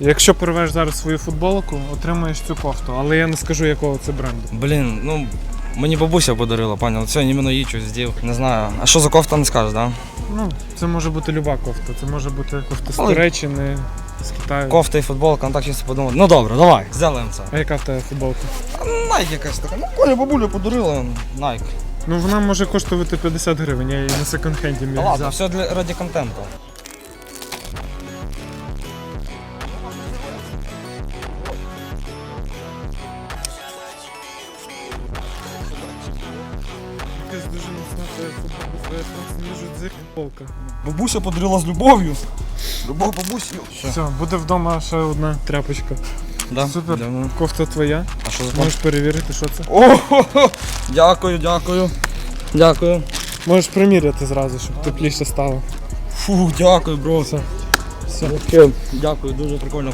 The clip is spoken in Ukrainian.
Якщо порвеш зараз свою футболку, отримаєш цю кофту, але я не скажу якого це бренду. Блін, ну мені бабуся подарила, пані. От сьогодні іменно їй щось здів. Не знаю. А що за кофта не скажеш, да? Ну, це може бути люба кофта. Це може бути кофта з Але- Туреччини, з Китаю. Кофта і футболка, ну так чисто подумати. Ну добре, давай, зелем це. А яка в тебе футболка? Найк якась така. Ну, Коля бабуля подарила. Найк. Ну вона може коштувати 50 гривень, я її на секонд-хенді Та міг ладно, взяти. все для раді контенту. Дуже міцна твоя твоя футболка. Бабуся подарила з любов'ю. Любов бабусі. Все, буде вдома ще одна тряпочка. Да? Супер. Дякую. Кофта твоя. А що за Можеш перевірити, що це. О, дякую, дякую. Дякую. Можеш приміряти зразу, щоб тепліше стало. Фу, дякую, бро. Все. Все. Дякую, дуже прикольно.